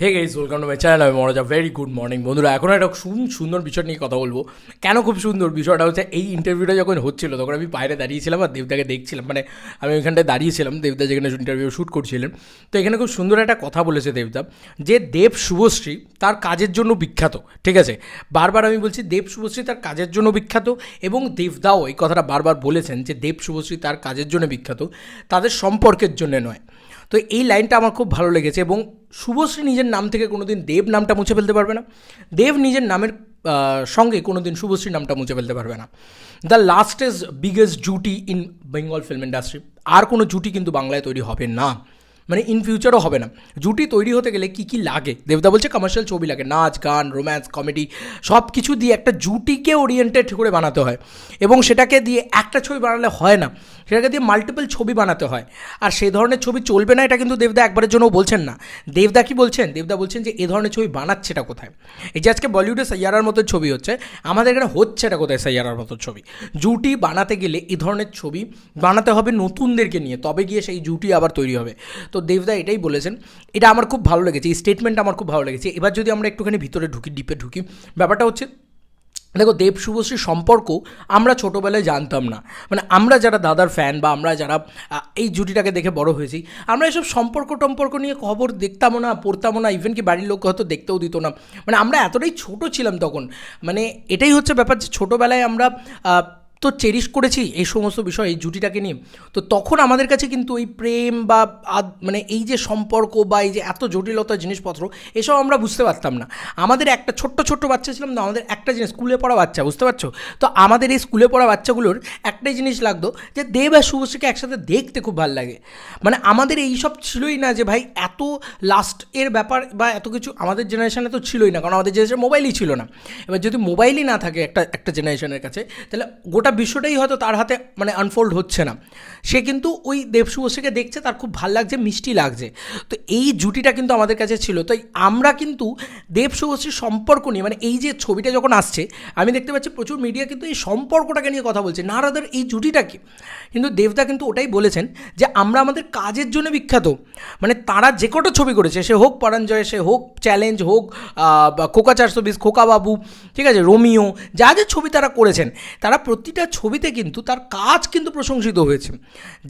Hey guys welcome to my channel আমি Manoja very good morning বন্ধুরা, এখন একটা সুন- সুন্দর বিষয় নিয়ে কথা বলব। কেন খুব সুন্দর? বিষয়টা হচ্ছে এই ইন্টারভিউটা যখন হচ্ছিল, তখন আমি বাইরে দাঁড়িয়েছিলাম আর দেবদাকে দেখছিলাম। মানে আমি ওইখানটায় দাঁড়িয়েছিলাম, দেবদা যেখানে ইন্টারভিউ শ্যুট করছিলেন। তো এখানে খুব সুন্দর একটা কথা বলেছে দেবদা, যে দেব শুভশ্রী তার কাজের জন্য বিখ্যাত, ঠিক আছে? বারবার আমি বলছি, দেব শুভশ্রী তার কাজের জন্য বিখ্যাত এবং দেবদাও এই কথাটা বারবার বলেছেন যে দেব শুভশ্রী তার কাজের জন্য বিখ্যাত, তাদের সম্পর্কের জন্য নয়। তো এই লাইনটা আমার খুব ভালো লেগেছে এবং শুভশ্রী নিজের নাম থেকে কোনোদিন দেব নামটা মুছে ফেলতে পারবে না। দেব নিজের নামের সঙ্গে কোনোদিন শুভশ্রী নামটা মুছে ফেলতে পারবে না। দ্য লাস্ট ইজ বিগেস্ট জুটি ইন বেঙ্গল ফিল্ম ইন্ডাস্ট্রি আর কোনো জুটি কিন্তু বাংলায় তৈরি হবে না। মানে ইন ফিউচারও হবে না। জুটি তৈরি হতে গেলে কী কী লাগে? দেবদা বলছে কমার্শিয়াল ছবি লাগে, নাচ, গান রোম্যান্স কমেডি সব কিছু দিয়ে একটা জুটিকে ওরিয়েন্টেড করে বানাতে হয়। এবং সেটাকে দিয়ে একটা ছবি বানালে হয় না। সেটাকে দিয়ে মাল্টিপল ছবি বানাতে হয়। আর সেই ধরনের ছবি চলবে না, এটা কিন্তু দেবদা একবারের জন্য বলছেন না। দেবদা কি বলছেন? দেবদা বলছেন যে, এ ধরনের ছবি বানাচ্ছে এটা কোথায়? এই যে আজকে বলিউডে সাইয়ারার মতো ছবি হচ্ছে, আমাদের এখানে হচ্ছে এটা কোথায় সাইয়ারার মতো ছবি? জুটি বানাতে গেলে এ ধরনের ছবি বানাতে হবে নতুনদেরকে নিয়ে। তবে গিয়ে সেই জুটি আবার তৈরি হবে। তো দেবদা এটাই বলেছেন। এটা আমার খুব ভালো লেগেছে, এই স্টেটমেন্টটা আমার খুব ভালো লেগেছে। এবার যদি আমরা একটুখানি ভিতরে ঢুকি ডিপে ঢুকি, ব্যাপারটা হচ্ছে, দেখো দেব শুভশ্রী সম্পর্ক আমরা ছোটোবেলায় জানতাম না। মানে আমরা যারা দাদার ফ্যান বা আমরা যারা এই জুটিটাকে দেখে বড় হয়েছি, আমরা এসব সম্পর্ক টম্পর্ক নিয়ে খবর দেখতামও না, পড়তামও না ইভেন কি বাড়ির লোক হয়তো দেখতেও দিত না। মানে আমরা এতটাই ছোট ছিলাম তখন। মানে এটাই হচ্ছে ব্যাপার যে ছোটোবেলায় আমরা তো চেরিশ করেছি এই সমস্ত বিষয়, এই জুটিটাকে নিয়ে। তো তখন আমাদের কাছে কিন্তু ওই প্রেম বা মানে এই যে সম্পর্ক বা এই যে এত জটিলতা জিনিসপত্র, এসব আমরা বুঝতে পারতাম না। আমাদের একটা ছোট্ট ছোট্ট বাচ্চা ছিলাম না, আমাদের একটা জিনিস, স্কুলে পড়া বাচ্চা, বুঝতে পারছ? তো আমাদের এই স্কুলে পড়া বাচ্চাগুলোর একটাই জিনিস লাগতো যে দেব আর শুভশ্রীকে একসাথে দেখতে খুব ভালো লাগে। মানে আমাদের এই সব ছিলই না যে ভাই এত লাস্ট এর ব্যাপার বা এত কিছু আমাদের জেনারেশনে তো ছিলই না, কারণ আমাদের জেনারেশন মোবাইলই ছিল না। এবার যদি মোবাইলই না থাকে একটা একটা জেনারেশনের কাছে, তাহলে গোটা বিশ্বটাই হয়তো তার হাতে মানে আনফোল্ড হচ্ছে না। সে কিন্তু ওই দেব শুভশ্রীকে দেখছে, তার খুব ভালো লাগছে, মিষ্টি লাগছে। তো এই জুটিটা কিন্তু আমাদের কাছে ছিল। তাই আমরা কিন্তু দেব শুভশ্রীর সম্পর্ক নিয়ে মানে এই যে ছবিটা যখন আসছে, আমি দেখতে পাচ্ছি প্রচুর মিডিয়া কিন্তু এই সম্পর্কটাকে নিয়ে কথা বলছে। না রাদার এই জুটিটা কি? কিন্তু দেবদা কিন্তু ওটাই বলেছেন যে, আমরা আমাদের কাজের জন্য বিখ্যাত। মানে তারা যে কটা ছবি করেছে, সে হোক পরাঞ্জয়, সে হোক চ্যালেঞ্জ হোক খোকা চারশো বিশ, খোকা বাবু, ঠিক আছে, রোমিও, যা যা ছবি তারা করেছেন, তারা প্রতিটা ছবিতে কিন্তু তার কাজ কিন্তু প্রশংসিত হয়েছে।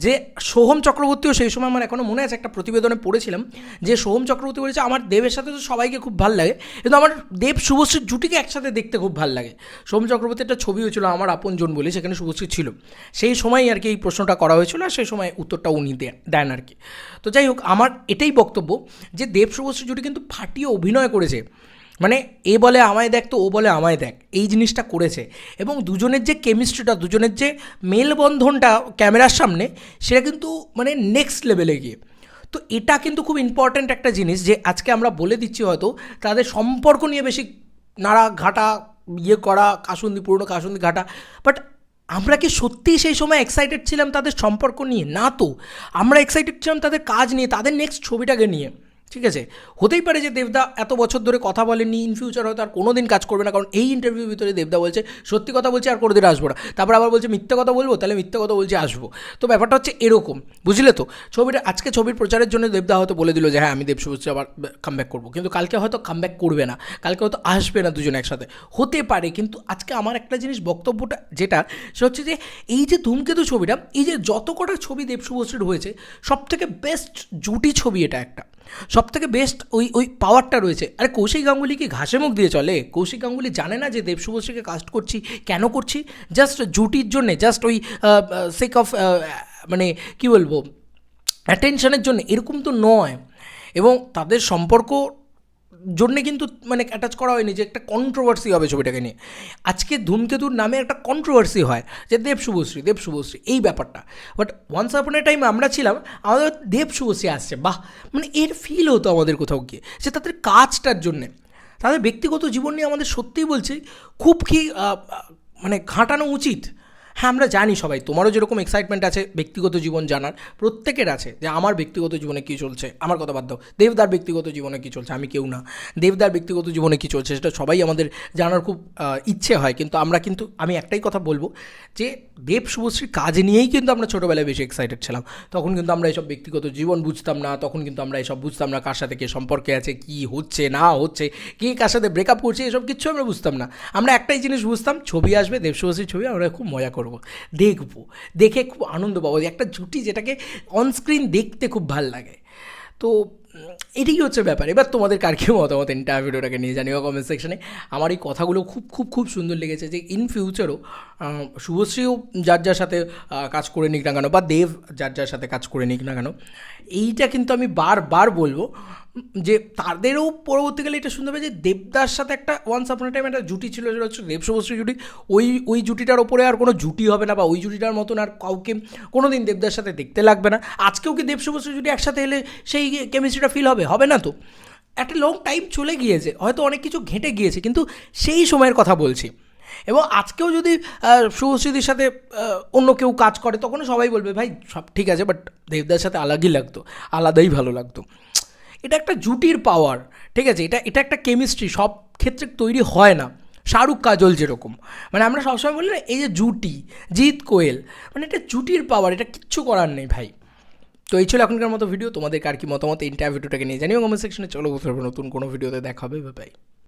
যে সোহম চক্রবর্তীও সেই সময় আমার এখনও মনে আছে, একটা প্রতিবেদনে পড়েছিলাম যে সোহম চক্রবর্তী বলেছে, আমার দেবের সাথে তো সবাইকে খুব ভালো লাগে, কিন্তু আমার দেব শুভশ্রীর জুটিকে একসাথে দেখতে খুব ভালো লাগে। সোহম চক্রবর্তী একটা ছবি হয়েছিল, আমার আপনজন বলে, সেখানে শুভশ্রী ছিল। সেই সময় আর কি এই প্রশ্নটা করা হয়েছিল আর সেই সময় উত্তরটা উনি দেন আর কি। তো যাই হোক, আমার এটাই বক্তব্য যে দেব শুভশ্রী জুটি কিন্তু ফাটিয়ে অভিনয় করেছে। মানে এ বলে আমায় দেখ তো ও বলে আমায় দেখ, এই জিনিসটা করেছে। এবং দুজনের যে কেমিস্ট্রিটা দুজনের যে মেলবন্ধনটা ক্যামেরার সামনে, সেটা কিন্তু মানে নেক্সট লেভেলে গিয়ে। তো এটা কিন্তু খুব ইম্পর্ট্যান্ট একটা জিনিস যে আজকে আমরা বলে দিচ্ছি হয়তো, তাদের সম্পর্ক নিয়ে বেশি নাড়া ঘাটা ইয়ে করা, কাসুন্দি, পুরনো কাসুন্দি ঘাটা। বাট আমরা কি সত্যিই সেই সময় এক্সাইটেড ছিলাম তাদের সম্পর্ক নিয়ে? না তো। আমরা এক্সাইটেড ছিলাম তাদের কাজ নিয়ে, তাদের নেক্সট ছবিটাকে নিয়ে। ঠিক আছে? হতেই পারে যে দেবদা এত বছর ধরে কথা বলেননি ইন ফিউচার হয়তো আর কোনো দিন কাজ করবে না, কারণ এই ইন্টারভিউর ভিতরে দেবদা বলছে, সত্যি কথা বলছে আর কোনোদিন আসব না। তারপর আবার বলছে, মিথ্যে কথা বলব? তাহলে মিথ্যে কথা বলছে, আসব। তো ব্যাপারটা হচ্ছে এরকম, বুঝলে তো? ছবিটা, আজকে ছবির প্রচারের জন্য দেবদা হয়তো বলে দিল যে হ্যাঁ আমি দেব শুভশ্রী আবার কামব্যাক করব। কিন্তু কালকে হয়তো কামব্যাক করবে না, কালকে হয়তো আসবে না দুজন একসাথে। হতে পারে, কিন্তু আজকে আমার একটা জিনিস বক্তব্যটা যেটা সে হচ্ছে যে, এই যে ধূমকেতু ছবিটা, এই যে যত কটা ছবি দেব শুভশ্রীর হয়েছে সব থেকে বেস্ট জুটি ছবি এটা একটা। সব থেকে বেস্ট ওই ওই পাওয়ারটা রয়েছে। আরে কৌশিক গাঙ্গুলি কি ঘাসে মুখ দিয়ে চলে? কৌশিক গাঙ্গুলি জানে না যে দেব শুভশ্রীকে কাস্ট করছি, কেন করছি? জাস্ট জুটির জন্যে জাস্ট ওই সেক অফ মানে কী বলব? অ্যাটেনশনের জন্য, এরকম তো নয়। এবং তাদের সম্পর্ক জন্যে কিন্তু মানে অ্যাটাচ করা হয়নি যে একটা কন্ট্রোভার্সি হবে ছবিটাকে নিয়ে। আজকে ধূমকেতুর নামে একটা কন্ট্রোভার্সি হয় যে দেব শুভশ্রী দেব শুভশ্রী, এই ব্যাপারটা। But once upon A time আমরা ছিলাম, আমাদের দেব শুভশ্রী আসছে, বাহ! মানে এর ফিল হতো আমাদের কোথাও গিয়ে, যে তাদের কাজটার জন্যে। তাদের ব্যক্তিগত জীবন নিয়ে আমাদের সত্যিই বলছি, খুব কি মানে ঘাঁটানো উচিত। হ্যাঁ আমরা জানি সবাই। তোমারও যেরকম এক্সাইটমেন্ট আছে, ব্যক্তিগত জীবন জানার, প্রত্যেকের আছে যে আমার ব্যক্তিগত জীবনে কী চলছে। আমার কথা দাও। দেবদার ব্যক্তিগত জীবনে কী চলছে? আমি কেউ না। দেবদার ব্যক্তিগত জীবনে কী চলছে সেটা সবাই আমাদের জানার খুব ইচ্ছে হয়। কিন্তু আমরা কিন্তু, আমি একটাই কথা বলব যে দেব শুভশ্রীর কাজ নিয়েই কিন্তু আমরা ছোটোবেলায় বেশি এক্সাইটেড ছিলাম। তখন কিন্তু আমরা এসব ব্যক্তিগত জীবন বুঝতাম না। তখন কিন্তু আমরা এসব বুঝতাম না কার সাথে কে সম্পর্কে আছে, কি হচ্ছে, না হচ্ছে, কে কার সাথে ব্রেকআপ করছে, এসব কিচ্ছু আমরা বুঝতাম না। আমরা একটাই জিনিস বুঝতাম, ছবি আসবে, দেব শুভশ্রীর ছবি, আমরা খুব মজা করব। দেখব। দেখে খুব আনন্দ পাবো। একটা জুটি যেটাকে অনস্ক্রিন দেখতে খুব ভালো লাগে। তো এটাই হচ্ছে ব্যাপার। এবার তোমাদের কার কি মতামত? এন্টার ভিডিওটাকে নিয়ে জানিও কমেন্ট সেকশনে আমার এই কথাগুলো খুব খুব খুব সুন্দর লেগেছে যে ইন ফিউচারও শুভশ্রীও যার যার সাথে কাজ করে নিক না কেন, বা দেব যার যার সাথে কাজ করে নিক না কেন, এইটা কিন্তু আমি বারবার বলব। যে তাদেরও পরবর্তীকালে এটা শুনতে হবে যে দেবদার সাথে একটা ওয়ান্স আপন টাইম একটা জুটি ছিল যেটা হচ্ছে দেব শুভশ্রী জুটি। ওই ওই জুটিটার ওপরে আর কোনো জুটি হবে না বা ওই জুটিটার মতন আর কাউকে কোনো দিন দেবদার সাথে দেখতে লাগবে না। আজকেও কি দেব শুভশ্রী জুটি একসাথে এলে সেই কেমিস্ট্রিটা ফিল হবে? হবে না তো। একটা লং টাইম চলে গিয়েছে, হয়তো অনেক কিছু ঘেঁটে গিয়েছে, কিন্তু সেই সময়ের কথা বলছি। এবং আজকেও যদি শুভশ্রীদির সাথে অন্য কেউ কাজ করে তখন সবাই বলবে, ভাই, সব ঠিক আছে বাট দেবদার সাথে আলাদাই লাগতো, আলাদাই ভালো লাগতো। এটা একটা জুটির পাওয়ার ঠিক আছে? এটা এটা একটা কেমিস্ট্রি সব ক্ষেত্রে তৈরি হয় না। শাহরুখ কাজল যেরকম। মানে আমরা সবসময় বলি না, এই যে জুটি, জিৎ কোয়েল মানে এটা জুটির পাওয়ার এটা কিচ্ছু করার নেই ভাই। তো এই ছিল এখনকার মতো ভিডিও তোমাদের আর কি মতামত ইন্টারভিউটাকে নিয়ে জানিও কমেন্ট সেকশনে চলো নতুন কোনো ভিডিওতে দেখাবে বাই